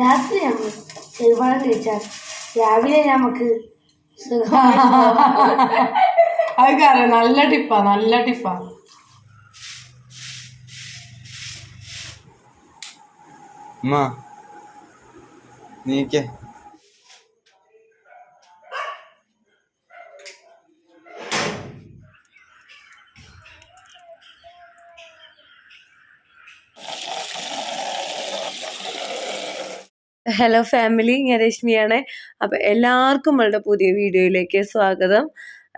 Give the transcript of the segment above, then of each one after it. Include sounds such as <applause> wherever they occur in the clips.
രാത്രി നമ്മൾ ചെറുപാട് കഴിച്ചാൽ. രാവിലെ നമുക്ക്. അതൊക്കെ അറിയാം. നല്ല ടിപ്പാ നല്ല ടിപ്പാ. നീക്കേ ഹലോ ഫാമിലി ഞാൻ രശ്മിയാണ്. അപ്പം എല്ലാവർക്കും നമ്മളുടെ പുതിയ വീഡിയോയിലേക്ക് സ്വാഗതം.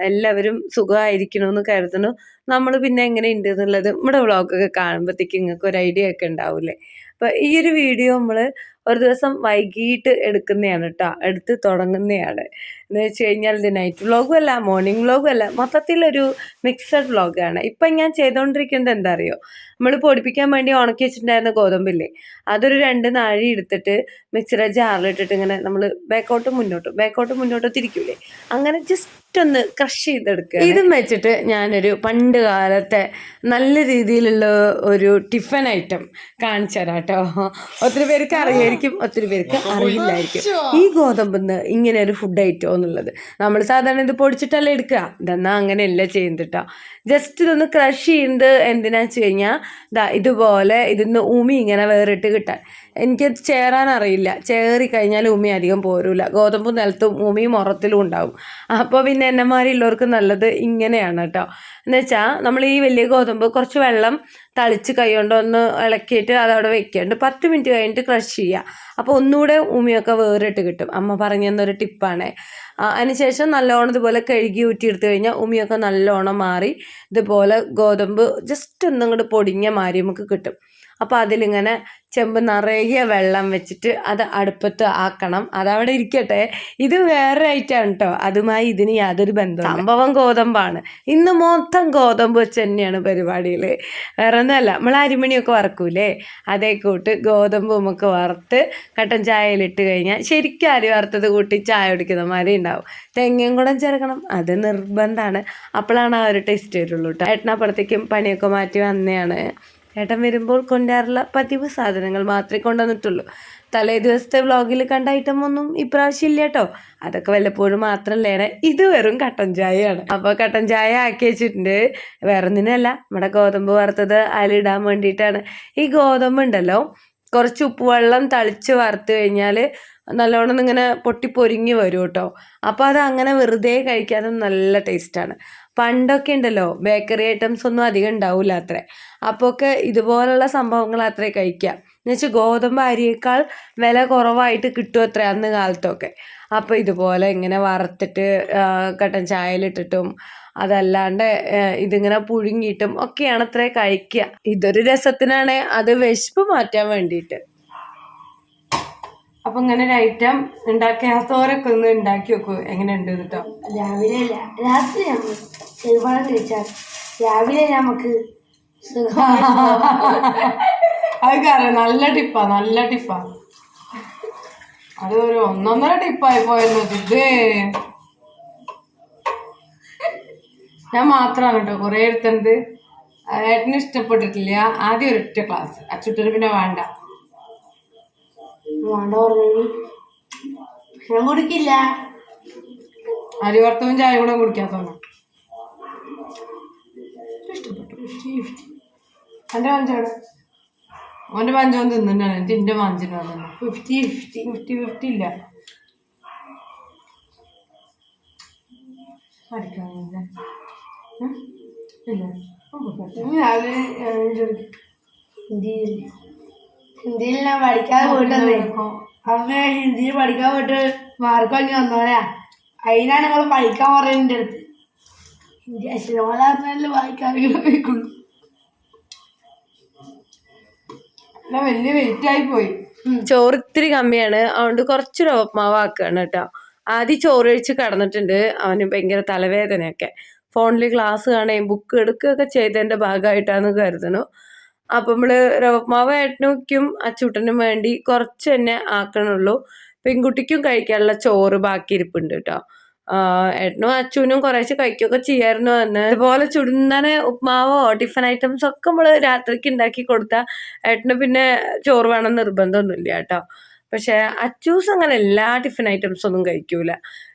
എല്ലാവരും സുഖമായിരിക്കണമെന്ന് കരുതുന്നു. നമ്മൾ പിന്നെ എങ്ങനെ ഉണ്ട് എന്നുള്ളത് നമ്മുടെ വ്ളോഗൊക്കെ കാണുമ്പോഴത്തേക്ക് നിങ്ങൾക്ക് ഒരു ഐഡിയ ഒക്കെ ഉണ്ടാവില്ലേ? അപ്പം ഈ ഒരു വീഡിയോ നമ്മൾ ഒരു ദിവസം വൈകിട്ട് എടുക്കുന്നതാണ് കേട്ടോ എടുത്ത് തുടങ്ങുന്നതാണ് എന്ന് വെച്ച് കഴിഞ്ഞാൽ ഇത് നൈറ്റ് വ്ളോഗും അല്ല മോർണിംഗ് വ്ളോഗും അല്ല. മൊത്തത്തിലൊരു മിക്സഡ് വ്ളോഗാണ് ഇപ്പം ഞാൻ ചെയ്തുകൊണ്ടിരിക്കുന്നത് എന്താ അറിയോ നമ്മൾ പൊടിപ്പിക്കാൻ വേണ്ടി ഉണക്കി വെച്ചിട്ടുണ്ടായിരുന്ന ഗോതമ്പില്ലേ? അതൊരു രണ്ട് നാഴി എടുത്തിട്ട് മിക്സിയുടെ ജാറിലിട്ടിട്ട് ഇങ്ങനെ നമ്മൾ ബാക്കോട്ടും മുന്നോട്ടും ബാക്കോട്ടും മുന്നോട്ടും തിരിക്കൂലേ അങ്ങനെ ജസ്റ്റ് ഒന്ന് ക്രഷ് ചെയ്തെടുക്കുക ഇതും വെച്ചിട്ട് ഞാനൊരു പണ്ട് കാലത്തെ നല്ല രീതിയിലുള്ള ഒരു ടിഫൻ ഐറ്റം കാണിച്ചു തരാം കേട്ടോ. ഒത്തിരി പേർക്ക് അറിയായിരിക്കും ഒത്തിരി പേർക്ക് അറിയില്ലായിരിക്കും. ഈ ഗോതമ്പെന്ന് ഇങ്ങനെ ഒരു ഫുഡ് ഐറ്റം എന്നുള്ളത് നമ്മൾ സാധാരണ ഇത് പൊടിച്ചിട്ടല്ലേ എടുക്കുക. ഇതെന്നാ അങ്ങനെയല്ല ചെയ്യുന്നത് കേട്ടോ ജസ്റ്റ് ഇതൊന്ന് ക്രഷ് ചെയ്യുന്നത് എന്തിനാ വെച്ച് കഴിഞ്ഞാൽ ഇതുപോലെ ഇതിന്ന് ഉമി ഇങ്ങനെ വേറിട്ട് കിട്ടാൻ. എനിക്കത് ചേരാൻ അറിയില്ല ചേറി കഴിഞ്ഞാൽ ഉമി അധികം പോരൂല. ഗോതമ്പ് നിലത്തും ഉമിയും ഉറത്തിലും ഉണ്ടാവും. അപ്പോൾ പിന്നെ എന്നെമാരുള്ളവർക്ക് നല്ലത് ഇങ്ങനെയാണ് കേട്ടോ എന്ന് വെച്ചാൽ നമ്മൾ ഈ വലിയ ഗോതമ്പ് കുറച്ച് വെള്ളം തളിച്ച് കൈ കൊണ്ട് ഒന്ന് ഇളക്കിയിട്ട് അതവിടെ വെക്കേണ്ട. പത്ത് മിനിറ്റ് കഴിഞ്ഞിട്ട് ക്രഷ് ചെയ്യുക അപ്പോൾ ഒന്നുകൂടെ ഉമിയൊക്കെ വേറിട്ട് കിട്ടും. അമ്മ പറഞ്ഞു ടിപ്പാണ്. അതിനുശേഷം നല്ലോണം ഇതുപോലെ കഴുകി ഊറ്റിയെടുത്ത് കഴിഞ്ഞാൽ ഉമിയൊക്കെ നല്ലോണം മാറി ഇതുപോലെ ഗോതമ്പ് ജസ്റ്റ് ഒന്നും കൂടെ പൊടിഞ്ഞ മാറി നമുക്ക് കിട്ടും. അപ്പോൾ അതിലിങ്ങനെ ചെമ്പ് നിറയെ വെള്ളം വെച്ചിട്ട് അത് അടുപ്പത്ത് ആക്കണം. അതവിടെ ഇരിക്കട്ടെ. ഇത് വേറെ ഐറ്റമാണ് കേട്ടോ അതുമായി ഇതിന് യാതൊരു ബന്ധവും സംഭവം ഗോതമ്പാണ്. ഇന്ന് മൊത്തം ഗോതമ്പ് വെച്ച് തന്നെയാണ് പരിപാടിയിൽ വേറെ ഒന്നുമല്ല നമ്മൾ അരിമണിയൊക്കെ വറക്കൂലേ? അതേ കൂട്ട് ഗോതമ്പ് നമുക്ക് വറുത്ത് കട്ടൻ ചായയിലിട്ട് കഴിഞ്ഞാൽ ശരിക്കും അരി വറുത്തത് കൂട്ടി ചായ കുടിക്കുന്ന മാതിരി ഉണ്ടാവും. തെങ്ങയും കൂടെ ചേർക്കണം. അത് നിർബന്ധമാണ് അപ്പോഴാണ് ആ ഒരു ടേസ്റ്റ് വരുള്ളൂ കേട്ടോ ഏട്ടനപ്പുറത്തേക്കും പണിയൊക്കെ മാറ്റി വന്നെയാണ് ഏട്ടൻ വരുമ്പോൾ കൊണ്ടുവരാറുള്ള പതിവ് സാധനങ്ങൾ മാത്രമേ കൊണ്ടുവന്നിട്ടുള്ളൂ. തലേ ദിവസത്തെ വ്ളോഗിൽ കണ്ട ഐറ്റം ഒന്നും ഇപ്രാവശ്യം ഇല്ല കേട്ടോ അതൊക്കെ വല്ലപ്പോഴും മാത്രമല്ലേ ഇത് വെറും കട്ടൻ ചായയാണ്. അപ്പോൾ കട്ടൻ ചായ ആക്കി വെച്ചിട്ടുണ്ട്. വേറെ ഒന്നിനല്ല നമ്മുടെ ഗോതമ്പ് വറുത്തത് അതിലിടാൻ വേണ്ടിയിട്ടാണ്. ഈ ഗോതമ്പ് ഉണ്ടല്ലോ കുറച്ച് ഉപ്പുവെള്ളം തളിച്ച് വറുത്ത് കഴിഞ്ഞാൽ നല്ലോണം ഇങ്ങനെ പൊട്ടി പൊരിങ്ങി വരും കേട്ടോ അപ്പോൾ അത് അങ്ങനെ വെറുതെ കഴിക്കാനും നല്ല ടേസ്റ്റാണ് പണ്ടൊക്കെ ഉണ്ടല്ലോ ബേക്കറി ഐറ്റംസ് ഒന്നും അധികം ഉണ്ടാവില്ല അത്രേ. അപ്പോൾ ഒക്കെ ഇതുപോലുള്ള സംഭവങ്ങൾ അത്രേ കഴിക്കുക എന്നുവെച്ചാൽ ഗോതമ്പ് അരിയേക്കാൾ വില കുറവായിട്ട് കിട്ടും അത്ര അന്ന് കാലത്തൊക്കെ. അപ്പോൾ ഇതുപോലെ ഇങ്ങനെ വറുത്തിട്ട് കട്ടൻ ചായയിലിട്ടിട്ടും അതല്ലാണ്ട് ഇതിങ്ങനെ പുഴുങ്ങിയിട്ടും ഒക്കെയാണ് അത്രേ കഴിക്കുക ഇതൊരു രസത്തിനാണ് അത് വിശപ്പ് മാറ്റാൻ വേണ്ടിയിട്ട്. അപ്പൊ ഇങ്ങനെ ഒരു ഐറ്റം ഉണ്ടാക്കാത്തവരൊക്കെ ഒന്ന് ഉണ്ടാക്കി വെക്കൂ. എങ്ങനെയുണ്ട് കേട്ടോ രാവിലെ രാത്രി നമ്മൾ ചെറുപാട് കഴിച്ചാൽ രാവിലെ നമുക്ക് <laughs> അതൊക്കെ അറിയാം. നല്ല ടിപ്പാ നല്ല ടിപ്പാ അത് ഒരു ഒന്നൊന്നര ടിപ്പായി പോയെന്ന് ഇത് ഞാൻ മാത്രമാണ് കേട്ടോ കുറേ എടുത്തത് ഏട്ടന് ഇഷ്ടപ്പെട്ടിട്ടില്ല. ആദ്യം ഒരൊറ്റ ക്ലാസ് അച്ചുട്ടിന് പിന്നെ വേണ്ട. വേണ്ട പറഞ്ഞു ഞാൻ കുടിക്കില്ല. അരിവർത്തവും ചായ കൂടെ കുടിക്കാത്തോണം ഇഷ്ടപ്പെട്ടു എന്റെ പഞ്ചാണ് ഓന്റെ പഞ്ചോൻ തിന്നുണ്ടാണ് എനിക്ക് എന്റെ പഞ്ചിന് വന്നു. ഫിഫ്റ്റി ഫിഫ്റ്റി ഫിഫ്റ്റി ഫിഫ്റ്റി ഇല്ല. പഠിക്കാനില്ല? ഇല്ല. ഹിന്ദിയിൽ ഞാൻ പഠിക്കാൻ പോയിട്ടേ അമ്മ ഹിന്ദിയിൽ പഠിക്കാൻ പോയിട്ട് മാർക്ക് വാങ്ങി വന്നോളാ. അതിനാണ് നിങ്ങൾ പഠിക്കാൻ പറയുന്നത് എന്റെ അടുത്ത്. ഹിന്ദി അക്ഷരമാല പറഞ്ഞാലും വലിയ വെയിറ്റ് ആയി പോയി. ചോറ് ഇത്തിരി കമ്മിയാണ്. അതുകൊണ്ട് കുറച്ച് ഉപ്പുമാവ് ആക്കുകയാണ് കേട്ടോ. ആദ്യം ചോറ് കഴിച്ച് കടന്നിട്ടുണ്ട്. അവന് ഭയങ്കര തലവേദനയൊക്കെ. ഫോണിൽ ക്ലാസ് കാണുകയും ബുക്ക് എടുക്കുകയൊക്കെ ചെയ്തതിന്റെ ഭാഗമായിട്ടാണെന്ന് കരുതണു അപ്പം നമ്മൾ രവമാവ് ഏട്ടനും അച്ചൂട്ടനും വേണ്ടി കുറച്ച് തന്നെ ആക്കണുള്ളൂ. പെൺകുട്ടിക്കും കഴിക്കാനുള്ള ചോറ് ബാക്കി ഇരിപ്പുണ്ട് കേട്ടോ ഏട്ടനും അച്ഛനും കുറേശ്ശെ കഴിക്കുകയൊക്കെ ചെയ്യായിരുന്നു എന്ന് അതുപോലെ ചുടുന്നനെ ഉപ്മാവോ ടിഫൻ ഐറ്റംസ് ഒക്കെ നമ്മൾ രാത്രിക്ക് ഉണ്ടാക്കി കൊടുത്താൽ ഏട്ടന് പിന്നെ ചോറ് വേണം നിർബന്ധമൊന്നുമില്ല കേട്ടോ പക്ഷേ അച്ചൂസ് അങ്ങനെ എല്ലാ ടിഫിൻ ഐറ്റംസ് ഒന്നും കഴിക്കൂല.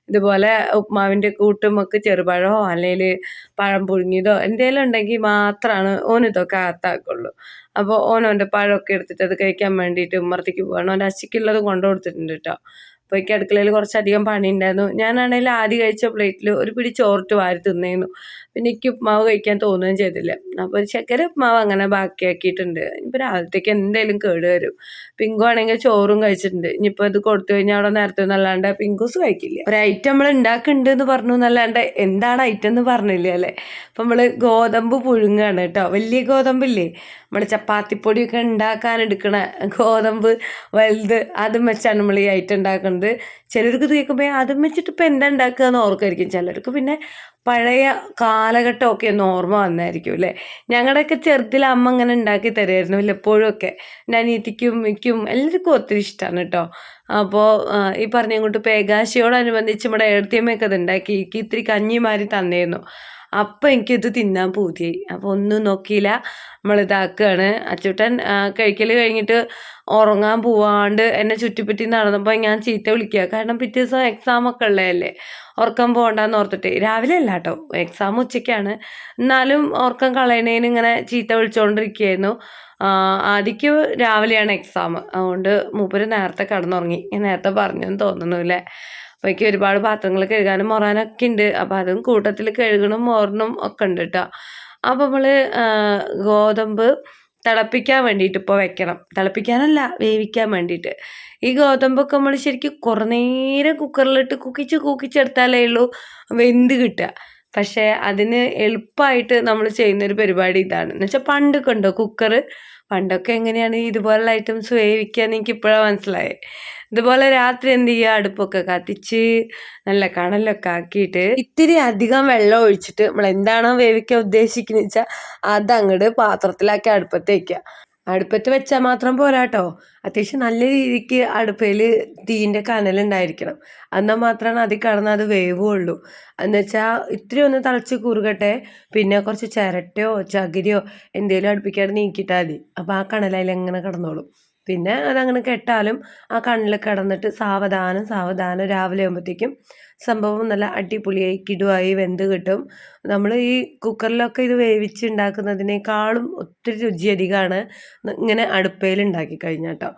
ഇതുപോലെ ഉപ്മാവിന്റെ കൂട്ടുമൊക്കെ ചെറുപഴമോ അല്ലെങ്കിൽ പഴം പുഴുങ്ങിയതോ എന്തെങ്കിലും ഉണ്ടെങ്കിൽ മാത്രമാണ് ഓൻ ഇതൊക്കെ അകത്താക്കുള്ളൂ അപ്പോൾ ഓനോന്റെ പഴമൊക്കെ എടുത്തിട്ട് അത് കഴിക്കാൻ വേണ്ടിയിട്ട് ഉമ്മർത്തേക്ക് പോകണം ഓന്റെ അച്ചിക്കുള്ളത് കൊണ്ടു കൊടുത്തിട്ടുണ്ട് കേട്ടോ. അപ്പോൾ എനിക്ക് അടുക്കളയിൽ കുറച്ചധികം പണി ഉണ്ടായിരുന്നു ഞാനാണെങ്കിൽ ആദ്യം കഴിച്ച പ്ലേറ്റിൽ ഒരു പിടി ചോറിട്ട് വാരി തിന്നേന്നു പിന്നെ എനിക്ക് ഉപ്മാവ് കഴിക്കാൻ തോന്നുകയും ചെയ്തില്ല. അപ്പോൾ ഒരു ചക്കര ഉപ്മാവ് അങ്ങനെ ബാക്കിയാക്കിയിട്ടുണ്ട്. ഇനിയിപ്പോൾ രാവിലത്തേക്ക് എന്തായാലും കേട് വരും. പിങ്കു ആണെങ്കിൽ ചോറും കഴിച്ചിട്ടുണ്ട്. ഇനിയിപ്പോൾ ഇത് കൊടുത്തു കഴിഞ്ഞാൽ അവിടെ നേരത്തെ എന്നല്ലാണ്ട് പിങ്കൂസ് കഴിക്കില്ല. ഒരു ഐറ്റം നമ്മൾ ഉണ്ടാക്കുന്നുണ്ട് എന്ന് പറഞ്ഞു എന്നല്ലാണ്ട് എന്താണ് ഐറ്റം എന്ന് പറഞ്ഞില്ല അല്ലേ? അപ്പം നമ്മൾ ഗോതമ്പ് പുഴുങ്ങാണ് കേട്ടോ. വലിയ ഗോതമ്പില്ലേ? നമ്മൾ ചപ്പാത്തിപ്പൊടിയൊക്കെ ഉണ്ടാക്കാൻ എടുക്കണ ഗോതമ്പ് വലുത് അതും വെച്ചാണ് നമ്മൾ ഈ ഐറ്റം ഉണ്ടാക്കുന്നത്. ചിലർക്ക് കേൾക്കുമ്പോൾ അതും വെച്ചിട്ട് ഇപ്പം എന്താ ഉണ്ടാക്കുക എന്ന് ഓർക്കായിരിക്കും. ചിലർക്ക് പിന്നെ പഴയ കാലഘട്ടമൊക്കെ ഒന്ന് ഓർമ്മ വന്നായിരിക്കും അല്ലേ? ഞങ്ങളുടെയൊക്കെ ചെറുതിൽ അമ്മ ഇങ്ങനെ ഉണ്ടാക്കി തരുമായിരുന്നു ഒക്കെ എന്റെ അനിയത്തിക്കും മിക്കും എല്ലാവർക്കും ഒത്തിരി ഇഷ്ടമാണ് കേട്ടോ. അപ്പോൾ ഈ പറഞ്ഞ ഇങ്ങോട്ട് പേകാശിയോടനുബന്ധിച്ച് നമ്മുടെ എഴുത്തിയമ്മയൊക്കെ അത് ഉണ്ടാക്കി ഇത്തിരി കഞ്ഞിമാരി തന്നിരുന്നു അപ്പം എനിക്കിത് തിന്നാൻ പൂതിയായി അപ്പോൾ ഒന്നും നോക്കിയില്ല. നമ്മൾ ഇതാക്കുകയാണ് അച്ചൂട്ടൻ കഴിക്കൽ കഴിഞ്ഞിട്ട് ഉറങ്ങാൻ പോവാണ്ട് എന്നെ ചുറ്റിപ്പറ്റി നടന്നപ്പോൾ ഞാൻ ചീത്ത വിളിക്കുക കാരണം പിറ്റേ ദിവസം എക്സാം ഒക്കെ ഉള്ളതല്ലേ. ഉറക്കം പോകണ്ടെന്ന് ഓർത്തിട്ട്. രാവിലെ അല്ല കേട്ടോ എക്സാം ഉച്ചയ്ക്കാണ്. എന്നാലും ഉറക്കം കളയണേന് ഇങ്ങനെ ചീത്ത വിളിച്ചുകൊണ്ടിരിക്കുകയായിരുന്നു ആദ്യക്ക് രാവിലെയാണ് എക്സാം അതുകൊണ്ട് മൂപ്പര് നേരത്തെ കടന്നുറങ്ങി. ഞാൻ നേരത്തെ പറഞ്ഞെന്ന് തോന്നുന്നു അല്ലേ അപ്പോൾ എനിക്ക് ഒരുപാട് പാത്രങ്ങൾ കഴുകാനും മൊറാനൊക്കെ ഉണ്ട്. അപ്പോൾ അതും കൂട്ടത്തിൽ കഴുകണം മോറണം ഒക്കെ ഉണ്ട് കേട്ടോ അപ്പോൾ നമ്മൾ ഗോതമ്പ് തിളപ്പിക്കാൻ വേണ്ടിയിട്ട് ഇപ്പോൾ വെക്കണം. തിളപ്പിക്കാനല്ല വേവിക്കാൻ വേണ്ടിയിട്ട്. ഈ ഗോതമ്പൊക്കെ നമ്മൾ ശരിക്കും കുറേ നേരം കുക്കറിലിട്ട് കുക്കിച്ച് കുക്കിച്ചെടുത്താലേ ഉള്ളൂ വെന്ത് കിട്ടുക. പക്ഷേ അതിന് എളുപ്പമായിട്ട് നമ്മൾ ചെയ്യുന്നൊരു പരിപാടി ഇതാണ്. എന്ന് വെച്ചാൽ പണ്ടൊക്കെ ഉണ്ടോ കുക്കർ പണ്ടൊക്കെ എങ്ങനെയാണ് ഇതുപോലുള്ള ഐറ്റംസ് വേവിക്കുക എന്ന് എനിക്ക് ഇപ്പോഴാണ് മനസ്സിലായത് ഇതുപോലെ രാത്രി എന്ത് ചെയ്യുക അടുപ്പൊക്കെ കത്തിച്ച് നല്ല കണലൊക്കെ ആക്കിയിട്ട് ഇത്തിരി അധികം വെള്ളം ഒഴിച്ചിട്ട് നമ്മൾ എന്താണോ വേവിക്കാൻ ഉദ്ദേശിക്കുന്നത് വെച്ചാൽ അതങ്ങോട്ട് പാത്രത്തിലാക്കി അടുപ്പത്ത് വയ്ക്കുക അടുപ്പത്ത് വെച്ചാൽ മാത്രം പോരാട്ടോ അത്യാവശ്യം നല്ല രീതിക്ക് അടുപ്പയിൽ തീന്റെ കനലുണ്ടായിരിക്കണം എന്നാൽ മാത്രമാണ് അതിൽ കടന്ന് അത് വേവുള്ളൂ. എന്നുവെച്ചാൽ ഇത്തിരി ഒന്ന് തിളച്ച് കുറുകട്ടെ പിന്നെ കുറച്ച് ചിരട്ടയോ ചകിരിയോ എന്തെങ്കിലും അടുപ്പിക്കാതെ നീക്കിയിട്ടാൽ മതി. അപ്പോൾ ആ കണലയിൽ എങ്ങനെ കിടന്നോളും. പിന്നെ അതങ്ങനെ കെട്ടാലും ആ കണ്ണിൽ കിടന്നിട്ട് സാവധാനം സാവധാനം രാവിലെ ആകുമ്പോഴത്തേക്കും സംഭവം നല്ല അടിപൊളിയായി കിടുവായി വെന്ത് കിട്ടും. നമ്മൾ ഈ കുക്കറിലൊക്കെ ഇത് വേവിച്ച് ഉണ്ടാക്കുന്നതിനേക്കാളും ഒത്തിരി രുചി അധികമാണ് ഇങ്ങനെ അടുപ്പയിൽ ഉണ്ടാക്കി കഴിഞ്ഞാൽ കേട്ടോ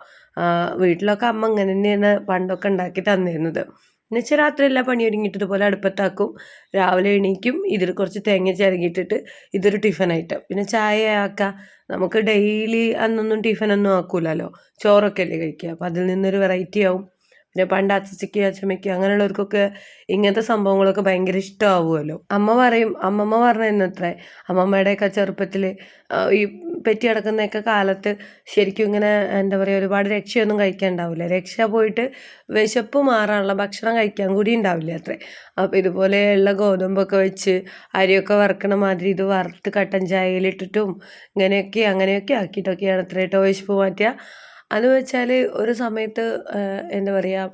വീട്ടിലൊക്കെ അമ്മ ഇങ്ങനെ തന്നെയാണ് പണ്ടൊക്കെ ഉണ്ടാക്കി തന്നിരുന്നത്. എന്നുവെച്ചാൽ രാത്രി എല്ലാ പണി ഒരുങ്ങിയിട്ട് ഇതുപോലെ അടുപ്പത്താക്കും. രാവിലെ എണീക്കും ഇതിൽ കുറച്ച് തേങ്ങ ചിരകിയിട്ടിട്ട് ഇതൊരു ടിഫൻ ഐറ്റം പിന്നെ ചായ ആക്കുക നമുക്ക് ഡെയിലി അന്നൊന്നും ടിഫിനൊന്നും ആക്കൂലല്ലോ. ചോറൊക്കെ അല്ലേ കഴിക്കുക. അപ്പം അതിൽ നിന്നൊരു വെറൈറ്റി ആവും. പിന്നെ പണ്ട് അച്ചച്ചയ്ക്ക് അച്ഛമ്മയ്ക്ക് അങ്ങനെയുള്ളവർക്കൊക്കെ ഇങ്ങനത്തെ സംഭവങ്ങളൊക്കെ ഭയങ്കര ഇഷ്ടമാവുമല്ലോ അമ്മ പറയും അമ്മമ്മ പറഞ്ഞിരുന്നത്രേ അമ്മമ്മയുടെയൊക്കെ ചെറുപ്പത്തിൽ ഈ പെറ്റി കിടക്കുന്നൊക്കെ കാലത്ത് ശരിക്കും ഇങ്ങനെ എന്താ പറയുക ഒരുപാട് രക്ഷയൊന്നും കഴിക്കാണ്ടാവില്ല. രക്ഷ പോയിട്ട് വിശപ്പ് മാറാനുള്ള ഭക്ഷണം കഴിക്കാൻ കൂടി ഉണ്ടാവില്ല അത്രേ. അപ്പോൾ ഇതുപോലെയുള്ള ഗോതമ്പൊക്കെ വെച്ച് അരിയൊക്കെ വറുക്കണ മാതിരി ഇത് വറുത്ത് കട്ടൻ ചായയിലിട്ടിട്ടും ഇങ്ങനെയൊക്കെ അങ്ങനെയൊക്കെ ആക്കിയിട്ടൊക്കെയാണ് അത്രേ വിശപ്പ് മാറ്റുക അത് വെച്ചാൽ ഒരു സമയത്ത് എന്താ പറയുക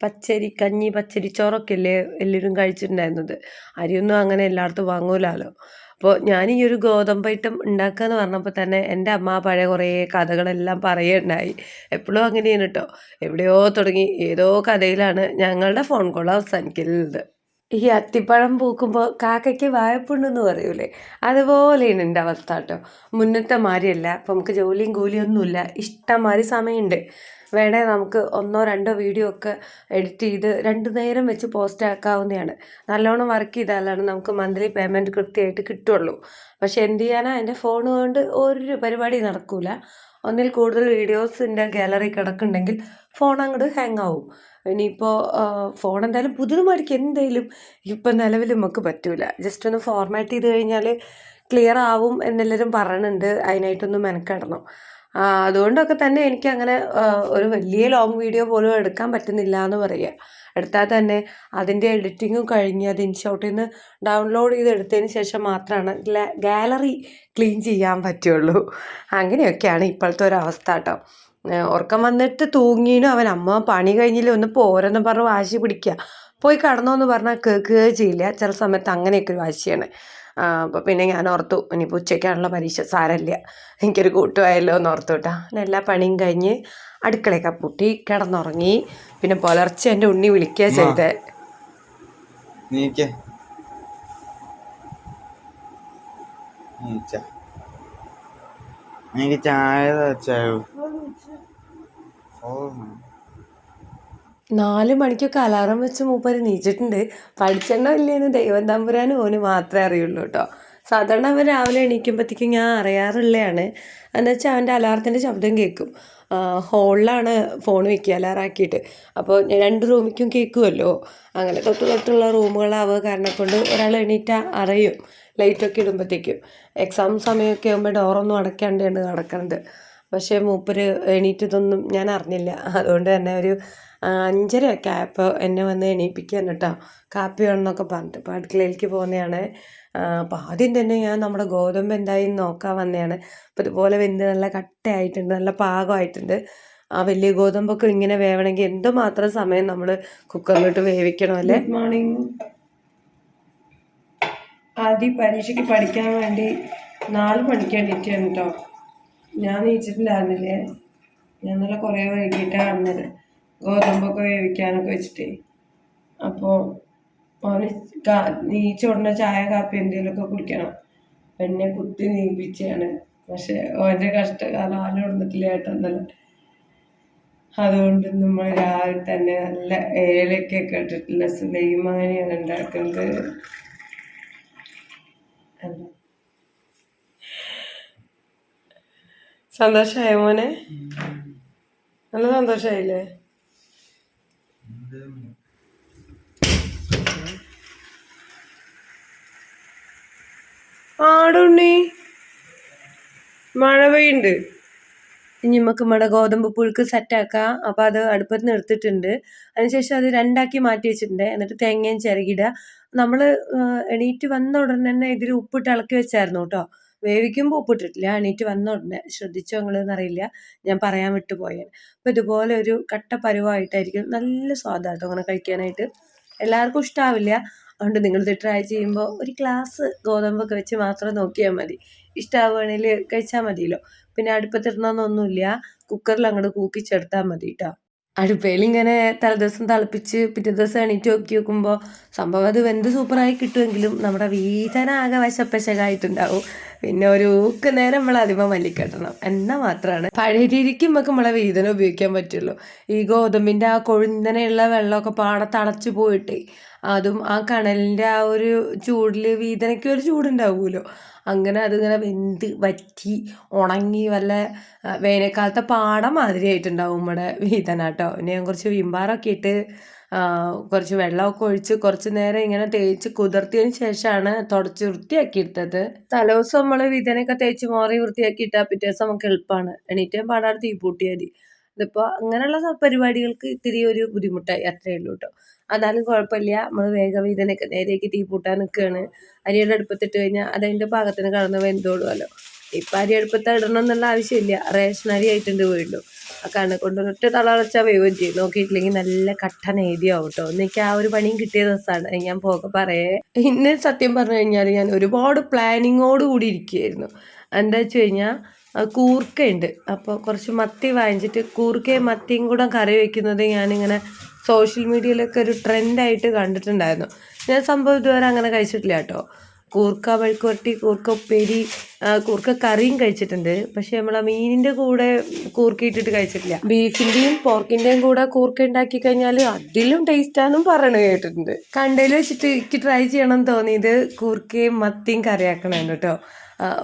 പച്ചരി കഞ്ഞി പച്ചരി ചോറൊക്കെ അല്ലേ എല്ലാവരും കഴിച്ചിട്ടുണ്ടായിരുന്നത്. അരിയൊന്നും അങ്ങനെ എല്ലായിടത്തും വാങ്ങൂലല്ലോ അപ്പോൾ ഞാൻ ഈ ഒരു ഗോതമ്പ് ഐറ്റം ഉണ്ടാക്കുക എന്ന് പറഞ്ഞപ്പോൾ തന്നെ എന്റെ അമ്മ പഴയ കുറേ കഥകളെല്ലാം പറയുണ്ടായി എപ്പോഴും അങ്ങനെയാണ് കേട്ടോ എവിടെയോ തുടങ്ങി. ഏതോ കഥയിലാണ് ഞങ്ങളുടെ ഫോൺ കോൾ അവസാനിക്കലുള്ളത് ഈ അത്തിപ്പഴം പൂക്കുമ്പോൾ കാക്കയ്ക്ക് വായ്പുണ്ടെന്ന് പറയൂലേ? അതുപോലെയാണ് എന്റെ അവസ്ഥ കേട്ടോ. മുന്നത്തെ മാതിരിയല്ല അപ്പം നമുക്ക് ജോലിയും കൂലിയും ഒന്നുമില്ല ഇഷ്ടംമാതിരി സമയമുണ്ട്. വേണേ നമുക്ക് ഒന്നോ രണ്ടോ വീഡിയോ ഒക്കെ എഡിറ്റ് ചെയ്ത് രണ്ടു നേരം വെച്ച് പോസ്റ്റ് ആക്കാവുന്നതാണ്. നല്ലോണം വർക്ക് ചെയ്താലാണ് നമുക്ക് മന്ത്ലി പേയ്മെന്റ് കൃത്യമായിട്ട് കിട്ടുള്ളൂ. പക്ഷെ എന്ത് ചെയ്യാനാ? എന്റെ ഫോൺ കൊണ്ട് ഒരു പരിപാടി നടക്കൂല. ഒന്നിൽ കൂടുതൽ വീഡിയോസിന്റെ ഗാലറി കിടക്കുന്നുണ്ടെങ്കിൽ ഫോൺ അങ്ങോട്ട് ഹാങ് ആവും. ഇനിയിപ്പോൾ ഫോൺ എന്തായാലും പുതിയത് മേടിക്കുക എന്തായാലും ഇപ്പം നിലവിൽ നമുക്ക് പറ്റൂല. ജസ്റ്റ് ഒന്ന് ഫോർമാറ്റ് ചെയ്ത് കഴിഞ്ഞാൽ ക്ലിയർ ആവും എന്നെല്ലാവരും പറയണുണ്ട്. അതിനായിട്ടൊന്ന് മെനക്കെടണം. അതുകൊണ്ടൊക്കെ തന്നെ എനിക്ക് അങ്ങനെ ഒരു വലിയ ലോങ് വീഡിയോ പോലും എടുക്കാൻ പറ്റുന്നില്ല എന്ന് പറയുക എടുത്താൽ തന്നെ അതിന്റെ എഡിറ്റിങ്ങും കഴിഞ്ഞ് അത് ഇൻഷോട്ടിൽ നിന്ന് ഡൗൺലോഡ് ചെയ്ത് എടുത്തതിന് ശേഷം മാത്രമാണ് ഗാലറി ക്ലീൻ ചെയ്യാൻ പറ്റുള്ളൂ. അങ്ങനെയൊക്കെയാണ് ഇപ്പോഴത്തെ ഒരു അവസ്ഥ കേട്ടോ. ഉറക്കം വന്നിട്ട് തൂങ്ങിനും അവൻ അമ്മ പണി കഴിഞ്ഞില്ല ഒന്ന് പോരെന്ന് പറഞ്ഞ് വാശി പിടിക്കുക പോയി കടന്നോ എന്ന് പറഞ്ഞാൽ കേൾക്കുക ചെയ്യില്ല ചില സമയത്ത് അങ്ങനെയൊക്കെ ഒരു വാശിയാണ്. അപ്പോൾ പിന്നെ ഞാൻ ഓർത്തു ഇനിയിപ്പോൾ ഉച്ചയ്ക്കാണല്ലോ പരീക്ഷ സാരമില്ല. എനിക്കൊരു കൂട്ടുമായല്ലോ എന്ന് ഓർത്തു കേട്ടോ. അങ്ങനെ എല്ലാ പണിയും കഴിഞ്ഞ് അടുക്കളയൊക്കെ പൂട്ടി കിടന്നുറങ്ങി. പിന്നെ പുലർച്ചെ എന്റെ ഉണ്ണി വിളിക്കുക ചെയ്തേ. എനിക്ക് ചായ ഓ നാല് മണിക്കൊക്കെ അലാറം വെച്ച് മൂപ്പര് നീച്ചിട്ടുണ്ട്. പഠിച്ചെണ്ണോ ഇല്ലേന്ന് ദൈവം തമ്പുരാനും ഓന് മാത്രമേ അറിയുള്ളൂ കേട്ടോ സാധാരണ അവൻ രാവിലെ എണീക്കുമ്പോഴത്തേക്കും ഞാൻ അറിയാറുള്ളതാണ് എന്താ വെച്ചാൽ അവന്റെ അലാറത്തിന്റെ ശബ്ദം കേൾക്കും ഹോളിലാണ് ഫോൺ വെക്കുക അലാറാക്കിയിട്ട്. അപ്പോൾ രണ്ട് റൂമിക്കും കേൾക്കുമല്ലോ അങ്ങനെ തൊട്ട് തൊട്ടുള്ള റൂമുകളാവുക കാരണം കൊണ്ട് ഒരാൾ എണീറ്റാൽ അറിയും. ലൈറ്റൊക്കെ ഇടുമ്പോഴത്തേക്കും എക്സാം സമയമൊക്കെ ആകുമ്പോൾ ഡോറൊന്നും അടയ്ക്കാണ്ടാണ് കിടക്കുന്നത് പക്ഷേ മൂപ്പര് എണീറ്റതൊന്നും ഞാൻ അറിഞ്ഞില്ല. അതുകൊണ്ട് തന്നെ ഒരു അഞ്ചര അഞ്ചരയൊക്കെ ആയപ്പോൾ എന്നെ വന്ന് എണീപ്പിക്കാൻ കേട്ടോ. കാപ്പി വേണമെന്നൊക്കെ പറഞ്ഞിട്ട് അപ്പോൾ അടുക്കളയിലേക്ക് പോകുന്നതാണ്. അപ്പോൾ ആദ്യം തന്നെ ഞാൻ നമ്മുടെ ഗോതമ്പ് എന്തായി നോക്കാൻ വന്നതാണ്. അപ്പോൾ ഇതുപോലെ വെന്ത് നല്ല കട്ടയായിട്ടുണ്ട് നല്ല പാകമായിട്ടുണ്ട്. ആ വലിയ ഗോതമ്പൊക്കെ ഇങ്ങനെ വേവണമെങ്കിൽ എന്തുമാത്രം സമയം നമ്മൾ കുക്കറിലിട്ട് വേവിക്കണം അല്ലേ? ഗുഡ് മോർണിംഗ് ആദ്യം പരീക്ഷയ്ക്ക് പഠിക്കാൻ വേണ്ടി നാല് മണിക്ക് എണീറ്റാണ് കേട്ടോ. ഞാൻ നീച്ചിട്ടുണ്ടായിരുന്നില്ലേ? ഞാൻ നല്ല കുറേ വൈകിട്ടാണ് വന്നത്. ഗോതമ്പൊക്കെ വേവിക്കാനൊക്കെ വെച്ചിട്ട്. അപ്പോൾ അവന് നീച്ച ഉടനെ ചായ കാപ്പി എന്തെങ്കിലുമൊക്കെ കുടിക്കണം. എന്നെ കുത്തി നീപ്പിച്ചാണ്. പക്ഷെ ഓന്റെ കഷ്ടകാലം ആരും ഉടന്നിട്ടില്ല ഏട്ടന്നല്ല അതുകൊണ്ട് നമ്മൾ രാവിലെ തന്നെ നല്ല ഏലക്കൊക്കെ ഇട്ടിട്ടുള്ള സുലൈമാനിയാണ് ഉണ്ടാക്കുന്നത് അല്ല സന്തോഷമായ മോനെ? നല്ല സന്തോഷമായില്ലേ ആടുണ്ണി മഴ പെയ്യുണ്ട്. ഇനി നമുക്ക് നമ്മുടെ ഗോതമ്പ് പുഴുക്ക് സെറ്റാക്കാം അപ്പോൾ അത് അടുപ്പത്ത് നിർത്തിയിട്ടുണ്ട്. അതിനുശേഷം അത് രണ്ടാക്കി മാറ്റി വെച്ചിട്ടുണ്ട്. എന്നിട്ട് തേങ്ങയും ചിരകിടുക നമ്മൾ എണീറ്റ് വന്ന ഉടനെ തന്നെ ഇതിൽ ഉപ്പിട്ട് ഇളക്കി വെച്ചായിരുന്നു കേട്ടോ. വേവിക്കുമ്പോൾ ഉപ്പിട്ടിട്ടില്ല എണീറ്റ് വന്ന ഉടനെ ശ്രദ്ധിച്ചോ നിങ്ങളെന്ന് അറിയില്ല ഞാൻ പറയാൻ വിട്ടുപോയാണ് അപ്പോൾ ഇതുപോലെ ഒരു കട്ട പരുവായിട്ടായിരിക്കും നല്ല സ്വാദാട്ടോ അങ്ങനെ കഴിക്കാനായിട്ട്. എല്ലാവർക്കും ഇഷ്ടാവില്ല. അതുകൊണ്ട് നിങ്ങളിത് ട്രൈ ചെയ്യുമ്പോൾ ഒരു ഗ്ലാസ് ഗോതമ്പൊക്കെ വെച്ച് മാത്രം നോക്കിയാൽ മതി. ഇഷ്ടമാവുകയാണെങ്കിൽ കഴിച്ചാൽ മതിയല്ലോ. പിന്നെ അടുപ്പത്തിടണമെന്നൊന്നുമില്ല കുക്കറിൽ അങ്ങോട്ട് കൂക്കിച്ചെടുത്താൽ മതി കേട്ടോ അടുപ്പയിൽ ഇങ്ങനെ തലേദിവസം തിളപ്പിച്ച് പിറ്റേ ദിവസം എണീറ്റ് നോക്കി നോക്കുമ്പോൾ സംഭവം അത് വെന്ത് സൂപ്പറായി കിട്ടുമെങ്കിലും നമ്മുടെ വീതനാകെ വശപ്പശകായിട്ടുണ്ടാവും. പിന്നെ ഒരു ഊക്ക് നേരം നമ്മൾ അതിമ മല്ലിക്കെട്ടണം. എന്നാൽ മാത്രമാണ് പഴയ രീതിക്ക് നമുക്ക് നമ്മളെ വീതന ഉപയോഗിക്കാൻ പറ്റുള്ളൂ. ഈ ഗോതമ്പിന്റെ ആ കൊഴുന്തനെയുള്ള വെള്ളമൊക്കെ പാടെ തളച്ചു പോയിട്ട് അതും ആ കണലിന്റെ ആ ഒരു ചൂടിൽ വീതനയ്ക്ക് ഒരു ചൂടുണ്ടാവുമല്ലോ അങ്ങനെ അതിങ്ങനെ വെന്ത് വറ്റി ഉണങ്ങി വല്ല വേനൽക്കാലത്തെ പാടം മാതിരി ആയിട്ടുണ്ടാവും നമ്മുടെ വീതന കേട്ടോ. പിന്നെ ഞാൻ കുറച്ച് വിമ്പാറൊക്കെ ഇട്ട് കുറച്ച് വെള്ളമൊക്കെ ഒഴിച്ച് കുറച്ച് നേരം ഇങ്ങനെ തേച്ച് കുതിർത്തിയതിന് ശേഷമാണ് തുടച്ച് വൃത്തിയാക്കി എടുത്തത് തലേദിവസം നമ്മൾ വിതനൊക്കെ തേച്ച് മോറി വൃത്തിയാക്കി ഇട്ടാൽ പിറ്റേ ദിവസം നമുക്ക് എളുപ്പമാണ് എണീറ്റേ പാടാതെ തീ പൂട്ടിയാൽ മതി. ഇതിപ്പോൾ അങ്ങനെയുള്ള പരിപാടികൾക്ക് ഇത്തിരി ഒരു ബുദ്ധിമുട്ടായി അത്രയേ ഉള്ളൂ കേട്ടോ അതാലും കുഴപ്പമില്ല നമ്മൾ വേഗം ഇതിനൊക്കെ നേരേക്ക് തീ പൂട്ടാൻ നിൽക്കുകയാണ് അരിയുടെ അടുപ്പത്തിട്ട് കഴിഞ്ഞാൽ അതതിന്റെ പാകത്തിന് കടന്ന് വെന്തോളുമല്ലോ ഇപ്പം അരി അടുപ്പത്ത് ഇടണം എന്നുള്ള ആവശ്യമില്ല. റേഷൻ അരി ആയിട്ടുണ്ട് വീണ്ടും. ആ കണ്ണ് കൊണ്ട് ഒറ്റ തളർച്ച വേവും ചെയ്യും. നോക്കിയിട്ടില്ലെങ്കിൽ നല്ല കട്ട നേതിയാവും കേട്ടോ എനിക്ക് ആ ഒരു പണിയും കിട്ടിയ ദിവസമാണ് ഞാൻ പോകെ പറയേ. ഇന്ന് സത്യം പറഞ്ഞു കഴിഞ്ഞാൽ ഞാൻ ഒരുപാട് പ്ലാനിങ്ങോട് കൂടി ഇരിക്കുകയായിരുന്നു എന്താ വെച്ച് കഴിഞ്ഞാൽ കൂർക്കയുണ്ട്. അപ്പോൾ കുറച്ച് മത്തി വാങ്ങിച്ചിട്ട് കൂർക്കയും മത്തിയും കൂടെ കറി വയ്ക്കുന്നത് ഞാനിങ്ങനെ സോഷ്യൽ മീഡിയയിലൊക്കെ ഒരു ട്രെൻഡായിട്ട് കണ്ടിട്ടുണ്ടായിരുന്നു. ഞാൻ സംഭവം ഇതുവരെ അങ്ങനെ കഴിച്ചിട്ടില്ല കേട്ടോ. കൂർക്ക മെഴുക്കുവരട്ടി കൂർക്ക ഉപ്പേരി കൂർക്ക കറിയും കഴിച്ചിട്ടുണ്ട്. പക്ഷെ നമ്മൾ ആ മീനിന്റെ കൂടെ കൂർക്ക ഇട്ടിട്ട് കഴിച്ചിട്ടില്ല. ബീഫിന്റെയും പോർക്കിന്റെയും കൂടെ കൂർക്ക ഉണ്ടാക്കി കഴിഞ്ഞാൽ അതിലും ടേസ്റ്റാന്നും പറയണ കേട്ടിട്ടുണ്ട്. കണ്ടതിൽ വെച്ചിട്ട് എനിക്ക് ട്രൈ ചെയ്യണം തോന്നിയത് കൂർക്കയും മത്തിയും കറിയാക്കണമായിരുന്നു കേട്ടോ.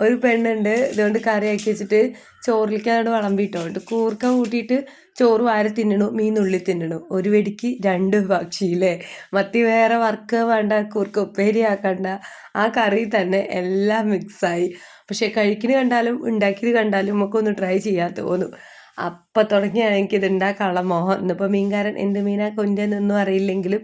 ഒരു പെണ്ണുണ്ട്. ഇതുകൊണ്ട് ആക്കി വെച്ചിട്ട് ചോറിലേക്ക് അങ്ങോട്ട് വിളമ്പിട്ടോ. കൂർക്ക കൂട്ടിയിട്ട് ചോറ് വാരി തിന്നണു? മീനുള്ളി തിന്നണു. ഒരു വെടിക്ക് രണ്ട് പക്ഷിയില്ലേ മത്തി വേറെ വർക്ക് വേണ്ട കൂർക്ക ഉപ്പേരി ആക്കണ്ട. ആ കറി തന്നെ എല്ലാം മിക്സായി. പക്ഷെ കഴിക്കുന്നത് കണ്ടാലും ഉണ്ടാക്കിയത് കണ്ടാലും നമുക്ക് ഒന്ന് ട്രൈ ചെയ്യാൻ തോന്നും. അപ്പം തുടങ്ങിയാണ് എനിക്കിത് ഉണ്ടാക്കാനുള്ള മോഹം. ഇന്നിപ്പോൾ മീൻകാരൻ എന്ത് മീനാ കൊണ്ടുവന്നൊന്നും അറിയില്ലെങ്കിലും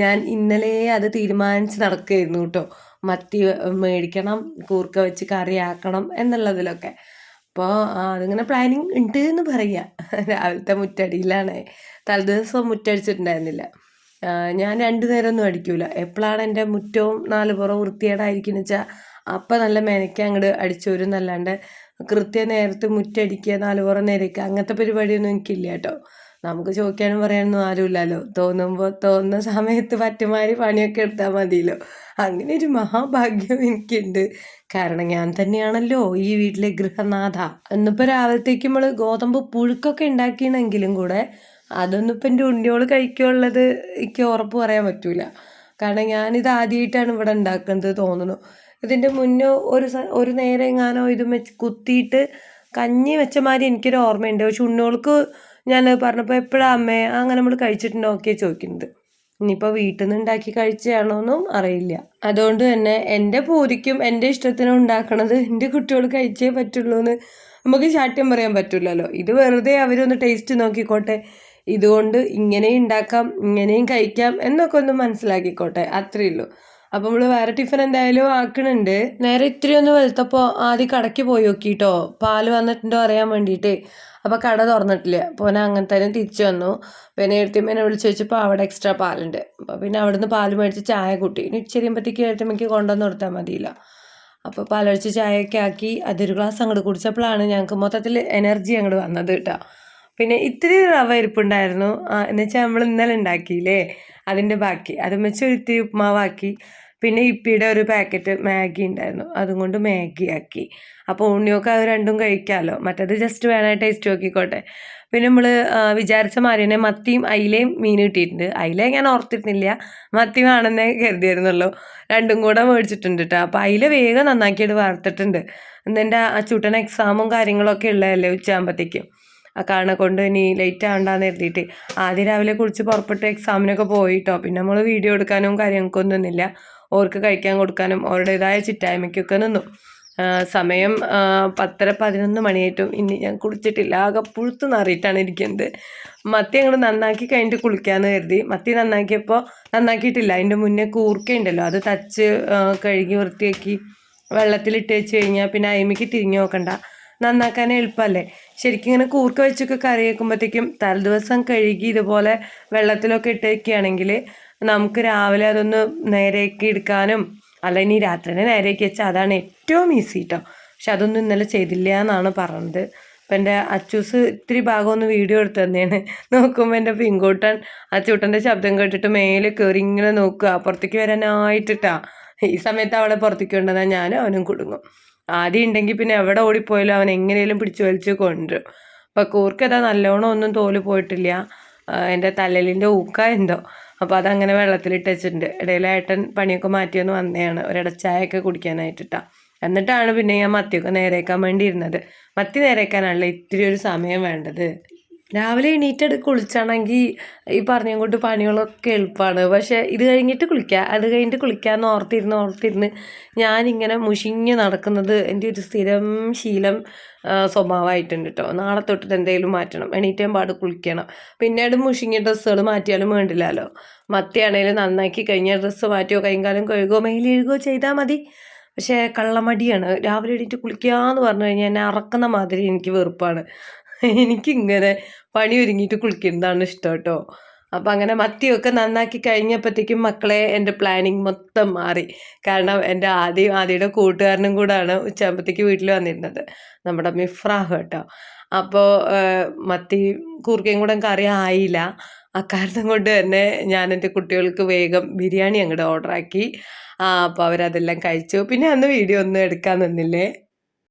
ഞാൻ ഇന്നലെ അത് തീരുമാനിച്ച് നടക്കുകയായിരുന്നു കേട്ടോ. മത്തി മേടിക്കണം കൂർക്ക വെച്ച് കറിയാക്കണം എന്നുള്ളതിലൊക്കെ. അപ്പോൾ അതിങ്ങനെ പ്ലാനിങ് ഉണ്ട് എന്ന് പറയുക രാവിലത്തെ മുറ്റടിയിലാണ്. തലേദിവസം മുറ്റടിച്ചിട്ടുണ്ടായിരുന്നില്ല. ഞാൻ രണ്ടു നേരമൊന്നും അടിക്കൂല. എപ്പോഴാണ് എന്റെ മുറ്റവും നാല് പുറം വൃത്തികേടായിരിക്കുന്നത് വെച്ചാൽ അപ്പം നല്ല മെനയ്ക്ക് അങ്ങോട്ട് അടിച്ചോരും എന്നല്ലാണ്ട് കൃത്യ നേരത്ത് മുറ്റടിക്കുക നാല് പുറം നിരക്കുക അങ്ങനത്തെ പരിപാടിയൊന്നും എനിക്കില്ല കേട്ടോ. നമുക്ക് ചോദിക്കാനും പറയാനൊന്നും ആരുമില്ലല്ലോ. തോന്നുമ്പോൾ തോന്നുന്ന സമയത്ത് പറ്റുമാതിരി പണിയൊക്കെ എടുത്താൽ മതിയല്ലോ. അങ്ങനെ ഒരു മഹാഭാഗ്യം എനിക്കുണ്ട്. കാരണം ഞാൻ തന്നെയാണല്ലോ ഈ വീട്ടിലെ ഗൃഹനാഥ. ഇന്നിപ്പോൾ രാവിലത്തേക്ക് നമ്മൾ ഗോതമ്പ് പുഴുക്കൊക്കെ ഉണ്ടാക്കിയെങ്കിലും കൂടെ അതൊന്നും ഇപ്പം എന്റെ ഉണ്ണിയോൾ കഴിക്കുള്ളത് എനിക്ക് ഉറപ്പ് പറയാൻ പറ്റൂല. കാരണം ഞാനിത് ആദ്യമായിട്ടാണ് ഇവിടെ ഉണ്ടാക്കുന്നത് തോന്നുന്നു. ഇതിന്റെ മുന്നോ ഒരു ഒരു നേരം എങ്ങാനോ ഇതും വെച്ച് കുത്തിയിട്ട് കഞ്ഞി വെച്ച മാതിരി എനിക്കൊരു ഓർമ്മയുണ്ട്. പക്ഷെ ഉണ്ണോൾക്ക് ഞാൻ പറഞ്ഞപ്പോൾ എപ്പോഴാണ് അമ്മേ? അങ്ങനെ നമ്മൾ കഴിച്ചിട്ടുണ്ടോ? ഒക്കെ ചോദിക്കുന്നത്. ഇനിയിപ്പോൾ വീട്ടിൽ നിന്ന് ഉണ്ടാക്കി കഴിച്ചതാണോന്നും അറിയില്ല. അതുകൊണ്ട് തന്നെ എന്റെ പൂരിക്കും എന്റെ ഇഷ്ടത്തിനും ഉണ്ടാക്കണത് എന്റെ കുട്ടികൾ കഴിച്ചേ പറ്റുള്ളൂ എന്ന് നമുക്ക് ശാഠ്യം പറയാൻ പറ്റില്ലല്ലോ ഇത് വെറുതെ അവരൊന്ന് ടേസ്റ്റ് നോക്കിക്കോട്ടെ. ഇതുകൊണ്ട് ഇങ്ങനെയും ഉണ്ടാക്കാം ഇങ്ങനെയും കഴിക്കാം എന്നൊക്കെ ഒന്ന് മനസ്സിലാക്കിക്കോട്ടെ. അത്രയേ ഉള്ളൂ അപ്പം നമ്മൾ വേറെ ടിഫിൻ എന്തായാലും ആക്കണുണ്ട്. നേരെ ഇത്തിരി ഒന്ന് വെളുത്തപ്പോൾ ആദ്യം കടയ്ക്ക് പോയി നോക്കിട്ടോ. പാൽ വന്നിട്ടുണ്ടോ അറിയാൻ വേണ്ടിയിട്ട് അപ്പോൾ കട തുറന്നിട്ടില്ല. അപ്പോൾ ഞാൻ അങ്ങനെ തന്നെ തിരിച്ചു വന്നു. പിന്നെ എഴുത്തിമ്മേനെ വിളിച്ച് വെച്ചപ്പോൾ അവിടെ എക്സ്ട്രാ പാലുണ്ട്. അപ്പോൾ പിന്നെ അവിടുന്ന് പാൽ മേടിച്ച് ചായ കൂട്ടി. ഇനി ഇച്ചിരി എഴുത്തിമ്മയ്ക്ക് കൊണ്ടുവന്ന് കൊടുത്താൽ മതിയില്ല. അപ്പോൾ പാലൊഴിച്ച് ചായയൊക്കെ ആക്കി അതൊരു ഗ്ലാസ് അങ്ങോട്ട് കുടിച്ചപ്പോഴാണ് ഞങ്ങൾക്ക് മൊത്തത്തിൽ എനർജി അങ്ങോട്ട് വന്നത് കേട്ടോ. പിന്നെ ഇത്തിരി റവ ഇരിപ്പുണ്ടായിരുന്നു. എന്നുവെച്ചാൽ നമ്മൾ ഇന്നലെ ഉണ്ടാക്കിയില്ലേ? അതിന്റെ ബാക്കി. അതും വെച്ച് ഒരു ഉപ്മാവാക്കി. പിന്നെ ഇപ്പിയുടെ ഒരു പാക്കറ്റ് മാഗി ഉണ്ടായിരുന്നു. അതും കൊണ്ട് മാഗി ആക്കി. അപ്പോൾ ഉണ്ണിയൊക്കെ അത് രണ്ടും കഴിക്കാമല്ലോ മറ്റേത് ജസ്റ്റ് വേണമായി ടേസ്റ്റ് നോക്കിക്കോട്ടെ. പിന്നെ നമ്മൾ വിചാരിച്ച മാതിരി മത്തിയും അയിലയും മീൻ കിട്ടിയിട്ടുണ്ട് അയില ഞാൻ ഓർത്തിരുന്നില്ല. മത്തി വേണമെന്നേ കരുതിയായിരുന്നല്ലോ രണ്ടും കൂടെ മേടിച്ചിട്ടുണ്ട് കേട്ടോ അപ്പോൾ അയില വേഗം നന്നാക്കിയിട്ട് വറുത്തിട്ടുണ്ട്. എന്നെന്റെ അച്ചൂട്ടൻ എക്സാമും കാര്യങ്ങളൊക്കെ ഉള്ളതല്ലേ ഉച്ചയാകുമ്പോഴത്തേക്കും ആ കാണ കൊണ്ട് ഇനി ലേറ്റ് ആവണ്ടാന്ന് കരുതിയിട്ട് ആദ്യം രാവിലെ കുളിച്ച് പുറപ്പെട്ട് എക്സാമിനൊക്കെ പോയിട്ടോ. പിന്നെ നമ്മൾ വീഡിയോ എടുക്കാനും കാര്യങ്ങൾക്കൊന്നും നിന്നില്ല. ഓർക്ക് കഴിക്കാൻ കൊടുക്കാനും അവരുടേതായ ചിറ്റായ്മയ്ക്കൊക്കെ നിന്നു. സമയം പത്തര പതിനൊന്ന് മണിയായിട്ടും ഇനി ഞാൻ കുളിച്ചിട്ടില്ല. ആകെ പുഴുത്ത് നിറയിട്ടാണ് ഇരിക്കുന്നത്. മത്തി അങ്ങോട്ട് നന്നാക്കി കഴിഞ്ഞിട്ട് കുളിക്കാമെന്ന് കരുതി. മത്തി നന്നാക്കിയപ്പോൾ നന്നാക്കിയിട്ടില്ല. അതിന്റെ മുന്നേ കൂർക്കയുണ്ടല്ലോ അത് തച്ച് കഴുകി വൃത്തിയാക്കി വെള്ളത്തിലിട്ട് വെച്ച് കഴിഞ്ഞാൽ പിന്നെ അയിമയ്ക്ക് തിരിഞ്ഞു നോക്കണ്ട. നന്നാക്കാൻ എളുപ്പമല്ലേ? ശരിക്കും ഇങ്ങനെ കൂർക്ക വെച്ചൊക്കെ കറി വെക്കുമ്പോഴത്തേക്കും തലേദിവസം കഴുകി ഇതുപോലെ വെള്ളത്തിലൊക്കെ ഇട്ട് വെക്കുകയാണെങ്കിൽ നമുക്ക് രാവിലെ അതൊന്ന് നേരെയാക്കി എടുക്കാനും അല്ല ഇനി രാത്രി തന്നെ നേരെയാക്കി വെച്ചാൽ അതാണ് ഏറ്റവും ഈസി കേട്ടോ പക്ഷെ അതൊന്നും ഇന്നലെ ചെയ്തില്ല എന്നാണ് പറഞ്ഞത്. അപ്പം എന്റെ അച്ചൂസ് ഇത്തിരി ഭാഗം ഒന്ന് വീഡിയോ എടുത്ത് തന്നെയാണ് നോക്കുമ്പോൾ എന്റെ പിങ്കോട്ടൻ അച്ചൂട്ടന്റെ ശബ്ദം കേട്ടിട്ട് മേലെ കയറി ഇങ്ങനെ നോക്കുക. പുറത്തേക്ക് വരാനായിട്ടിട്ടാ. ഈ സമയത്ത് അവളെ പുറത്തേക്ക് കൊണ്ടുവന്നാൽ ഞാനും അവനും കുടുങ്ങും. ആദ്യം ഉണ്ടെങ്കിൽ പിന്നെ എവിടെ ഓടിപ്പോയാലും അവൻ എങ്ങനെയും പിടിച്ചു വലിച്ച് കൊണ്ടുവരും അപ്പോൾ കൂർക്കതാ നല്ലോണം ഒന്നും തോൽ പോയിട്ടില്ല. എന്റെ തലലിന്റെ ഊക്ക എന്തോ. അപ്പോൾ അതങ്ങനെ വെള്ളത്തിലിട്ട് വെച്ചിട്ടുണ്ട്. ഇടയിൽ ഏട്ടൻ പണിയൊക്കെ മാറ്റിയൊന്ന് വന്നതാണ് ഒരിടച്ചായൊക്കെ കുടിക്കാനായിട്ടിട്ടാ. എന്നിട്ടാണ് പിന്നെ ഞാൻ മത്തിയൊക്കെ നേരേക്കാൻ വേണ്ടി ഇരുന്നത് മത്തി നേരേക്കാനാണല്ലോ ഇത്തിരി ഒരു സമയം വേണ്ടത്. രാവിലെ എണീറ്റെടു കുളിച്ചാണെങ്കിൽ ഈ പറഞ്ഞങ്ങോട്ട് പണികളൊക്കെ എളുപ്പമാണ് പക്ഷേ ഇത് കഴിഞ്ഞിട്ട് കുളിക്കുക അത് കഴിഞ്ഞിട്ട് കുളിക്കാമെന്ന് ഓർത്തിരുന്ന് ഓർത്തിരുന്ന് ഞാനിങ്ങനെ മുഷിഞ്ഞ് നടക്കുന്നത് എന്റെ ഒരു സ്ഥിരം ശീലം സ്വഭാവമായിട്ടുണ്ട് കേട്ടോ നാളെ തൊട്ടിട്ട് എന്തെങ്കിലും മാറ്റണം. എണീറ്റാൻ പാട് കുളിക്കണം. പിന്നീട് മുഷിഞ്ഞ ഡ്രസ്സുകൾ മാറ്റിയാലും വേണ്ടില്ലല്ലോ മത്തിയാണെങ്കിലും നന്നാക്കി കഴിഞ്ഞ ഡ്രസ്സ് മാറ്റിയോ കൈകാലം കഴുകുകയോ മെയിലെഴുകുകയോ ചെയ്താൽ മതി. പക്ഷേ കള്ളമടിയാണ്. രാവിലെ എണീറ്റ് കുളിക്കുക എന്ന് പറഞ്ഞു കഴിഞ്ഞാൽ എന്നെ അറക്കുന്ന മാതിരി എനിക്ക് വെറുപ്പാണ്. എനിക്കിങ്ങനെ പണി ഒരുങ്ങിയിട്ട് കുളിക്കുന്നതാണ് ഇഷ്ടം കേട്ടോ അപ്പം അങ്ങനെ മത്തിയൊക്കെ നന്നാക്കി കഴിഞ്ഞപ്പോഴത്തേക്കും മക്കളെ എന്റെ പ്ലാനിങ് മൊത്തം മാറി. കാരണം എന്റെ ആദ്യം ആദ്യയുടെ കൂട്ടുകാരനും കൂടാണ് ഉച്ചയാകുമ്പോഴത്തേക്ക് വീട്ടിൽ വന്നിരുന്നത്. നമ്മുടെ മിഫ്രാഹ് കേട്ടോ. അപ്പോൾ മത്തി കൂർക്കയും കൂടെ കറി ആയില്ല. അക്കാരണം കൊണ്ട് തന്നെ ഞാൻ എന്റെ കുട്ടികൾക്ക് വേഗം ബിരിയാണി അങ്ങോട്ട് ഓർഡറാക്കി അപ്പോൾ അവരതെല്ലാം കഴിച്ചു. പിന്നെ അന്ന് വീഡിയോ ഒന്നും എടുക്കാൻ നിന്നില്ലേ?